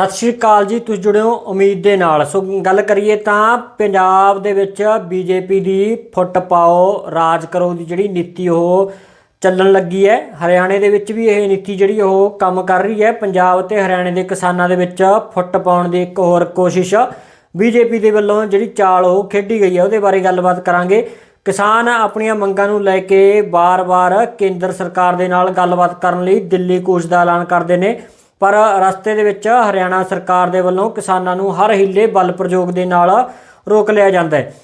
ਸਤਿ ਸ਼੍ਰੀ ਅਕਾਲ ਜੀ, ਤੁਸੀਂ ਜੁੜੇ ਹੋ ਉਮੀਦ ਦੇ ਨਾਲ। ਸੋ ਗੱਲ ਕਰੀਏ ਤਾਂ ਪੰਜਾਬ ਦੇ ਵਿੱਚ ਬੀਜੇਪੀ ਦੀ ਫੁੱਟ ਪਾਓ ਰਾਜ ਕਰੋ ਦੀ ਜਿਹੜੀ ਨੀਤੀ ਉਹ ਚੱਲਣ ਲੱਗੀ ਹੈ। ਹਰਿਆਣੇ ਦੇ ਵਿੱਚ ਵੀ ਇਹ ਨੀਤੀ ਜਿਹੜੀ ਉਹ ਕੰਮ ਕਰ ਰਹੀ ਹੈ। ਪੰਜਾਬ ਤੇ ਹਰਿਆਣੇ ਦੇ ਕਿਸਾਨਾਂ ਦੇ ਵਿੱਚ ਫੁੱਟ ਪਾਉਣ ਦੀ ਇੱਕ ਹੋਰ ਕੋਸ਼ਿਸ਼ ਬੀਜੇਪੀ ਦੇ ਵੱਲੋਂ ਜਿਹੜੀ ਚਾਲ ਉਹ ਖੇਡੀ ਗਈ ਹੈ, ਉਹਦੇ ਬਾਰੇ ਗੱਲਬਾਤ ਕਰਾਂਗੇ। ਕਿਸਾਨ ਆਪਣੀਆਂ ਮੰਗਾਂ ਨੂੰ ਲੈ ਕੇ ਬਾਰ-ਬਾਰ ਕੇਂਦਰ ਸਰਕਾਰ ਦੇ ਨਾਲ ਗੱਲਬਾਤ ਕਰਨ ਲਈ ਦਿੱਲੀ ਕੂਚ ਦਾ ਐਲਾਨ ਕਰਦੇ ਨੇ। ਪਰ ਰਸਤੇ ਦੇ ਵਿੱਚ ਹਰਿਆਣਾ ਸਰਕਾਰ ਦੇ ਵੱਲੋਂ ਕਿਸਾਨਾਂ ਨੂੰ ਹਰ ਹੀਲੇ ਬਲ ਪ੍ਰਯੋਗ ਦੇ ਨਾਲ ਰੋਕ ਲਿਆ ਜਾਂਦਾ ਹੈ।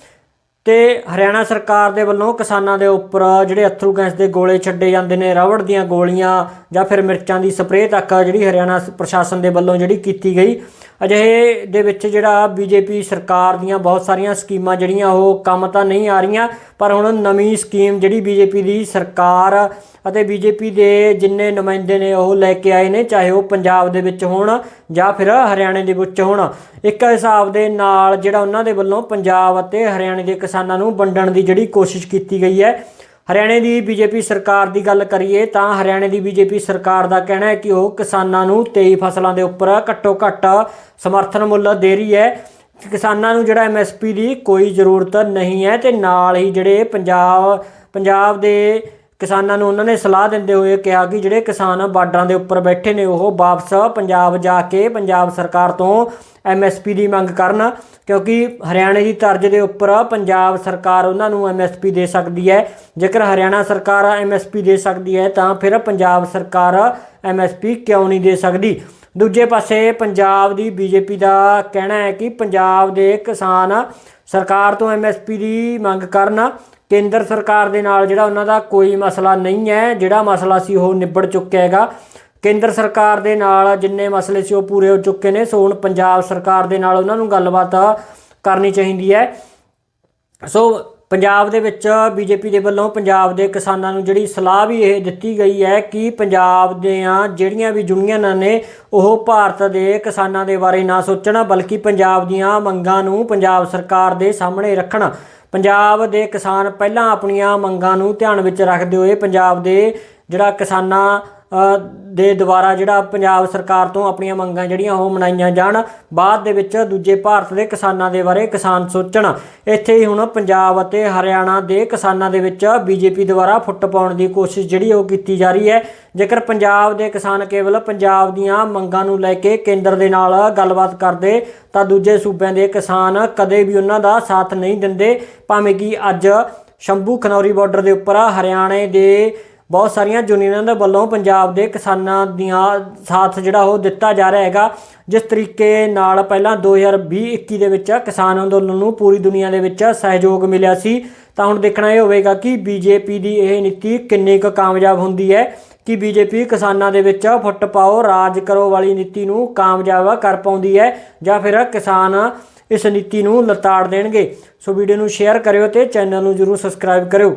ਤੇ ਹਰਿਆਣਾ ਸਰਕਾਰ ਦੇ ਵੱਲੋਂ ਕਿਸਾਨਾਂ ਦੇ ਉੱਪਰ ਜਿਹੜੇ ਅਥਰੂ ਗੈਸ ਦੇ ਗੋਲੇ ਛੱਡੇ ਜਾਂਦੇ ਨੇ, ਰਬੜ ਦੀਆਂ ਗੋਲੀਆਂ ਜਾਂ ਫਿਰ ਮਿਰਚਾਂ ਦੀ ਸਪਰੇਅ ਤੱਕ ਜਿਹੜੀ ਹਰਿਆਣਾ ਪ੍ਰਸ਼ਾਸਨ ਦੇ ਵੱਲੋਂ ਜਿਹੜੀ ਕੀਤੀ ਗਈ। ਅਜਿਹੇ ਦੇ ਵਿੱਚ ਜਿਹੜਾ ਬੀਜੇਪੀ ਸਰਕਾਰ ਦੀਆਂ ਬਹੁਤ ਸਾਰੀਆਂ ਸਕੀਮਾਂ ਜਿਹੜੀਆਂ ਉਹ ਕੰਮ ਤਾਂ ਨਹੀਂ ਆ ਰਹੀਆਂ ਪਰ ਹੁਣ ਨਵੀਂ ਸਕੀਮ ਜਿਹੜੀ ਬੀਜੇਪੀ ਦੀ ਸਰਕਾਰ ਅਤੇ ਬੀਜੇਪੀ ਦੇ ਜਿੰਨੇ ਨੁਮਾਇੰਦੇ ਨੇ ਉਹ ਲੈ ਕੇ ਆਏ ਨੇ, ਚਾਹੇ ਉਹ ਪੰਜਾਬ ਦੇ ਵਿੱਚ ਹੋਣ ਜਾਂ ਫਿਰ ਹਰਿਆਣੇ ਦੇ ਵਿੱਚ ਹੋਣ, ਇੱਕ ਹਿਸਾਬ ਦੇ ਨਾਲ ਜਿਹੜਾ ਉਹਨਾਂ ਦੇ ਵੱਲੋਂ ਪੰਜਾਬ ਅਤੇ ਹਰਿਆਣੇ ਦੇ ਕਿਸਾਨਾਂ ਨੂੰ ਵੰਡਣ ਦੀ ਜਿਹੜੀ ਕੋਸ਼ਿਸ਼ ਕੀਤੀ ਗਈ ਹੈ। ਹਰਿਆਣੇ ਦੀ ਬੀਜੇਪੀ ਸਰਕਾਰ ਦੀ ਗੱਲ ਕਰੀਏ ਤਾਂ ਹਰਿਆਣੇ ਦੀ ਬੀਜੇਪੀ ਸਰਕਾਰ ਦਾ ਕਹਿਣਾ ਹੈ ਕਿ ਉਹ ਕਿਸਾਨਾਂ ਨੂੰ 23 ਫਸਲਾਂ ਦੇ ਉੱਪਰ ਘੱਟੋ ਘੱਟ ਸਮਰਥਨ ਮੁੱਲ ਦੇ ਰਹੀ ਹੈ। ਕਿਸਾਨਾਂ ਨੂੰ ਜਿਹੜਾ ਐਮਐਸਪੀ ਦੀ ਕੋਈ ਜ਼ਰੂਰਤ ਨਹੀਂ ਹੈ ਤੇ ਨਾਲ ਹੀ ਜਿਹੜੇ ਪੰਜਾਬ ਪੰਜਾਬ ਦੇ ਕਿਸਾਨਾਂ ਨੂੰ ਉਹਨਾਂ ਨੇ ਸਲਾਹ ਦਿੰਦੇ ਹੋਏ ਕਿਹਾ ਕਿ ਜਿਹੜੇ ਕਿਸਾਨ ਬਾਰਡਰਾਂ ਦੇ ਉੱਪਰ ਬੈਠੇ ਨੇ, ਉਹ ਵਾਪਸ ਪੰਜਾਬ ਜਾ ਕੇ ਪੰਜਾਬ ਸਰਕਾਰ ਤੋਂ ਐਮਐਸਪੀ ਦੀ ਮੰਗ ਕਰਨ, ਕਿਉਂਕਿ ਹਰਿਆਣੇ ਦੀ ਤਰਜ਼ ਦੇ ਉੱਪਰ ਪੰਜਾਬ ਸਰਕਾਰ ਉਹਨਾਂ ਨੂੰ ਐਮਐਸਪੀ ਦੇ ਸਕਦੀ ਹੈ। ਜੇਕਰ ਹਰਿਆਣਾ ਸਰਕਾਰ ਐਮਐਸਪੀ ਦੇ ਸਕਦੀ ਹੈ, ਤਾਂ ਫਿਰ ਪੰਜਾਬ ਸਰਕਾਰ ਐਮਐਸਪੀ ਕਿਉਂ ਨਹੀਂ ਦੇ ਸਕਦੀ? ਦੂਜੇ ਪਾਸੇ ਪੰਜਾਬ ਦੀ ਬੀਜੇਪੀ ਦਾ ਕਹਿਣਾ ਹੈ ਕਿ ਪੰਜਾਬ ਦੇ ਕਿਸਾਨ ਸਰਕਾਰ ਤੋਂ ਐਮਐਸਪੀ ਦੀ ਮੰਗ ਕਰਨ, ਕੇਂਦਰ ਸਰਕਾਰ ਦੇ ਨਾਲ ਜਿਹੜਾ ਉਹਨਾਂ ਦਾ ਕੋਈ ਮਸਲਾ ਨਹੀਂ ਹੈ, ਜਿਹੜਾ ਮਸਲਾ ਸੀ ਉਹ ਨਿਬੜ ਚੁੱਕਿਆ ਹੈਗਾ। ਕੇਂਦਰ ਸਰਕਾਰ ਦੇ ਨਾਲ ਜਿੰਨੇ ਮਸਲੇ ਸੀ ਉਹ ਪੂਰੇ ਹੋ ਚੁੱਕੇ ਨੇ, ਸੋ ਹੁਣ ਪੰਜਾਬ ਸਰਕਾਰ ਦੇ ਨਾਲ ਉਹਨਾਂ ਨੂੰ ਗੱਲਬਾਤ ਕਰਨੀ ਚਾਹੀਦੀ ਹੈ। ਸੋ ਪੰਜਾਬ ਦੇ ਵਿੱਚ ਬੀਜੇਪੀ ਦੇ ਵੱਲੋਂ ਪੰਜਾਬ ਦੇ ਕਿਸਾਨਾਂ ਨੂੰ ਜਿਹੜੀ ਸਲਾਹ ਵੀ ਇਹ ਦਿੱਤੀ ਗਈ ਹੈ ਕਿ ਪੰਜਾਬ ਦੀਆਂ ਜਿਹੜੀਆਂ ਵੀ ਯੂਨੀਅਨਾਂ ਨੇ, ਉਹ ਭਾਰਤ ਦੇ ਕਿਸਾਨਾਂ ਦੇ ਬਾਰੇ ਨਾ ਸੋਚਣਾ, ਬਲਕਿ ਪੰਜਾਬ ਦੀਆਂ ਮੰਗਾਂ ਨੂੰ ਪੰਜਾਬ ਸਰਕਾਰ ਦੇ ਸਾਹਮਣੇ ਰੱਖਣ। ਪੰਜਾਬ ਦੇ ਕਿਸਾਨ ਪਹਿਲਾਂ ਆਪਣੀਆਂ ਮੰਗਾਂ ਨੂੰ ਧਿਆਨ ਵਿੱਚ ਰੱਖਦੇ ਹੋਏ ਪੰਜਾਬ ਦੇ ਜਿਹੜਾ ਕਿਸਾਨਾਂ ਦੇ ਦੁਆਰਾ ਜਿਹੜਾ ਪੰਜਾਬ ਸਰਕਾਰ ਤੋਂ ਆਪਣੀਆਂ ਮੰਗਾਂ ਜਿਹੜੀਆਂ ਉਹ ਮਨਾਈਆਂ ਜਾਣ, ਬਾਅਦ ਦੇ ਵਿੱਚ ਦੂਜੇ ਭਾਰਤ ਦੇ ਕਿਸਾਨਾਂ ਦੇ ਬਾਰੇ ਕਿਸਾਨ ਸੋਚਣ। ਇੱਥੇ ਹੀ ਹੁਣ ਪੰਜਾਬ ਅਤੇ ਹਰਿਆਣਾ ਦੇ ਕਿਸਾਨਾਂ ਦੇ ਵਿੱਚ ਬੀਜੇਪੀ ਦੁਆਰਾ ਫੁੱਟ ਪਾਉਣ ਦੀ ਕੋਸ਼ਿਸ਼ ਜਿਹੜੀ ਉਹ ਕੀਤੀ ਜਾ ਰਹੀ ਹੈ। ਜੇਕਰ ਪੰਜਾਬ ਦੇ ਕਿਸਾਨ ਕੇਵਲ ਪੰਜਾਬ ਦੀਆਂ ਮੰਗਾਂ ਨੂੰ ਲੈ ਕੇ ਕੇਂਦਰ ਦੇ ਨਾਲ ਗੱਲਬਾਤ ਕਰਦੇ, ਤਾਂ ਦੂਜੇ ਸੂਬਿਆਂ ਦੇ ਕਿਸਾਨ ਕਦੇ ਵੀ ਉਹਨਾਂ ਦਾ ਸਾਥ ਨਹੀਂ ਦਿੰਦੇ। ਭਾਵੇਂ ਕਿ ਅੱਜ ਸ਼ੰਭੂ ਖਨੌਰੀ ਬਾਰਡਰ ਦੇ ਉੱਪਰ ਹਰਿਆਣੇ ਦੇ ਬਹੁਤ ਸਾਰੀਆਂ ਯੂਨੀਅਨਾਂ ਦੇ ਵੱਲੋਂ ਪੰਜਾਬ ਦੇ ਕਿਸਾਨਾਂ ਦੀਆਂ ਸਾਥ ਜਿਹੜਾ ਉਹ ਦਿੱਤਾ ਜਾ ਰਿਹਾ ਹੈਗਾ। ਜਿਸ ਤਰੀਕੇ ਨਾਲ ਪਹਿਲਾਂ 2020-21 ਦੇ ਵਿੱਚ ਕਿਸਾਨ ਅੰਦੋਲਨ ਨੂੰ ਪੂਰੀ ਦੁਨੀਆ ਦੇ ਵਿੱਚ ਸਹਿਯੋਗ ਮਿਲਿਆ ਸੀ, ਤਾਂ ਹੁਣ ਦੇਖਣਾ ਇਹ ਹੋਵੇਗਾ ਕਿ ਬੀਜੇਪੀ ਦੀ ਇਹ ਨੀਤੀ ਕਿੰਨੀ ਕੁ ਕਾਮਯਾਬ ਹੁੰਦੀ ਹੈ ਕਿ ਬੀਜੇਪੀ ਕਿਸਾਨਾਂ ਦੇ ਵਿੱਚ ਫੁੱਟ ਪਾਓ, ਰਾਜ ਕਰੋ ਵਾਲੀ ਨੀਤੀ ਨੂੰ ਕਾਮਯਾਬ ਕਰ ਪਾਉਂਦੀ ਹੈ ਜਾਂ ਫਿਰ ਕਿਸਾਨ ਇਸ ਨੀਤੀ ਨੂੰ ਲਤਾੜ ਦੇਣਗੇ। ਸੋ ਵੀਡੀਓ ਨੂੰ ਸ਼ੇਅਰ ਕਰਿਓ ਤੇ ਚੈਨਲ ਨੂੰ ਜਰੂਰ ਸਬਸਕ੍ਰਾਈਬ ਕਰਿਓ।